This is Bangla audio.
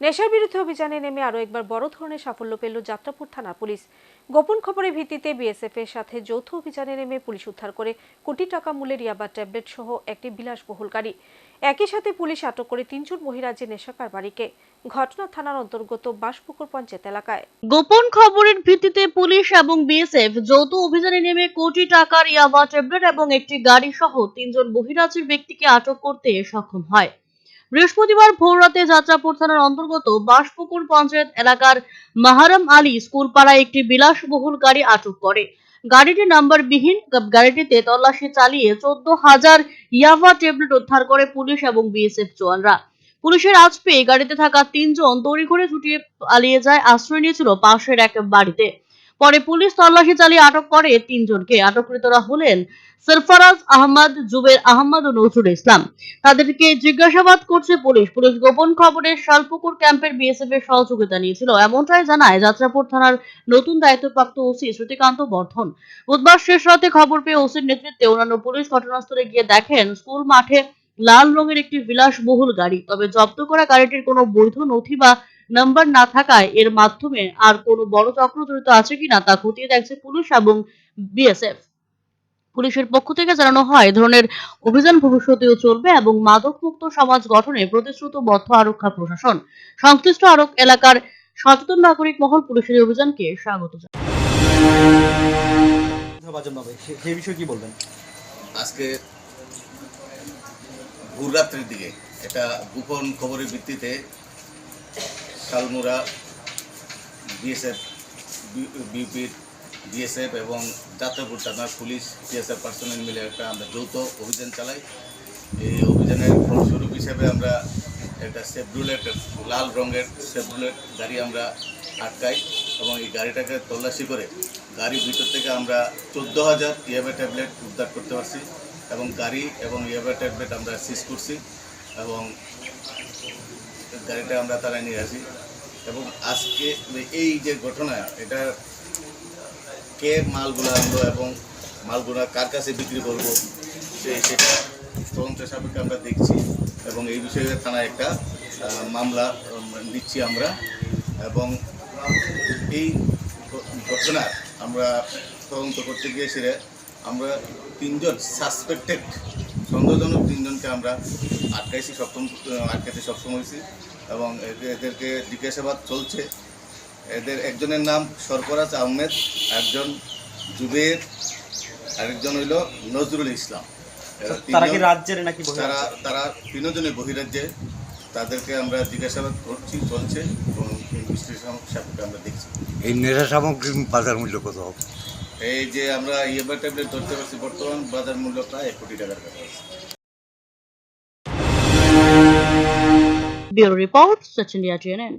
নেশার বিরুদ্ধে অভিযানে নেমে আরও একবার বড় ধরনের সাফল্য পেল যাত্রাপুর থানা পুলিশ। গোপন খবরের ভিত্তিতে বিএসএফ এর সাথে যৌথ অভিযানে নেমে পুলিশ উদ্ধার করে কোটি টাকা মূল্যের ইয়াবা ট্যাবলেট সহ একটি বিলাসবহুল গাড়ি একই সাথে পুলিশ আটক করে তিনজন মহিরাজ্যের নেশা কারবারিকে ঘটনা থানার অন্তর্গত বাসপুকুর পঞ্চায়েত এলাকায়। গোপন খবরের ভিত্তিতে পুলিশ এবং বিএসএফ যৌথ অভিযানে নেমে কোটি টাকার ইয়াবা ট্যাবলেট এবং একটি গাড়ি সহ তিনজন বহিরাজ্যের ব্যক্তিকে আটক করতে সক্ষম হয়। বৃহস্পতিবার ভোররাতে যাত্রাপুর থানার অন্তর্গত বাসপুকুর পঞ্চায়েত এলাকার মাহারাম আলী স্কুল পাড়ায় একটি বিলাসবহুল গাড়ি আটক করে। গাড়িটি নাম্বার বিহীন গাড়িটিতে তল্লাশি চালিয়ে চোদ্দ হাজার ইয়াবা ট্যাবলেট উদ্ধার করে পুলিশ এবং বিএসএফ জওয়ানরা। পুলিশের আজ পেয়ে গাড়িতে থাকা তিনজন তড়িঘড়ি ছুটিয়ে পালিয়ে যায়, আশ্রয় নিয়েছিল পাশের এক বাড়িতে। পরে পুলিশ তল্লাশি চালিয়ে আটক করে তিনজনকে। আটককৃতরা হলেন সরফরাজ আহমদ, জুবের আহমদ ও নজরুল ইসলাম। তাদেরকে জিজ্ঞাসাবাদ করছে পুলিশ। পুলিশ গোপন খবরে শালপুকুর ক্যাম্পের বিএসএফ এর সহযোগিতা নিয়েছিল। এমনটাই জানায় যাত্রাপুর থানার নতুন দায়িত্বপ্রাপ্ত ওসি শ্রুতিকান্ত বর্ধন। বুধবার শেষ রাতে খবর পেয়ে ওসির নেতৃত্বে অন্যান্য পুলিশ ঘটনাস্থলে গিয়ে দেখেন, স্কুল মাঠে লাল রঙের একটি বিলাসবহুল গাড়ি। তবে জব্দ করা গাড়িটির কোনো বৈধ নথি বা নাম্বার না থাকায় এর মাধ্যমে আর কোনো বড় চক্র জড়িত আছে কিনা তা খতিয়ে দেখছে পুলিশ এবং বিএসএফ। পুলিশের পক্ষ থেকে জানানো হয় এ ধরনের অভিযান ভবিষ্যতেও চলবে এবং মাদক মুক্ত সমাজ গঠনে প্রতিশ্রুতবদ্ধ আরক্ষা প্রশাসন। সংশ্লিষ্ট আরক এলাকার সচেতন নাগরিক মহল পুলিশের অভিযানকে স্বাগত জানায়। বাজেন হবে বিষয়ে কি বলবেন? আজকে ভোররাত্রির দিকে একটা গোপন খবরের ভিত্তিতে শালমুরা বিএসএফ বিপির বিএসএফ এবং যাত্রাপুর থানার পুলিশ, বিএসএফ পার্সোনাল মিলে একটা আমরা যৌথ অভিযান চালাই। এই অভিযানের ফলস্বরূপ হিসেবে আমরা একটা সেফরুলেট লাল রঙের সেফরুলেট গাড়ি আমরা আটকাই এবং এই গাড়িটাকে তল্লাশি করে গাড়ির ভিতর থেকে আমরা চোদ্দ হাজার ইয়াবা ট্যাবলেট উদ্ধার করতে পারছি এবং গাড়ি এবং ইয়াবা ট্যাবলেট আমরা সিজ করছি এবং গাড়িটা আমরা তারা নিয়ে আসি। এবং আজকে এই যে ঘটনা, এটা কে মালগুলো আনলো এবং মালগুলো কার কাছে বিক্রি করব, সে সেটা তদন্ত সাপেক্ষে আমরা দেখছি এবং এই বিষয়ে থানায় একটা মামলা নিচ্ছি আমরা। এবং এই ঘ- ঘটনার আমরা তদন্ত করতে গিয়ে আমরা তিনজন সাসপেক্টেড সন্দেহজনক তিনজনকে আমরা আটকাইছি সপ্তম আটকাতে সক্ষম হয়েছি এবং এদের- এদেরকে জিজ্ঞাসাবাদ চলছে। এদের একজনের নাম সরফরাজ আহমেদ একজন জুবের আরেকজন হইল নজরুল ইসলাম। তারা কি রাজ্যের নাকি তারা তারা তিনজনে বহিরাজ্যে। তাদেরকে আমরা জিজ্ঞাসাবাদ করছি চলছে এবং বিশ্লেষণ সাপেক্ষে আমরা দেখছি। এই নেশা সামগ্রীর বাজার মূল্য কত? হবে এই যে আমরা ইএমআই ট্যাবলেট ধরতে পারছি, বর্তমান বাজার মূল্য প্রায় এক কোটি টাকার কাছাকাছি। Bureau report Sachin TNN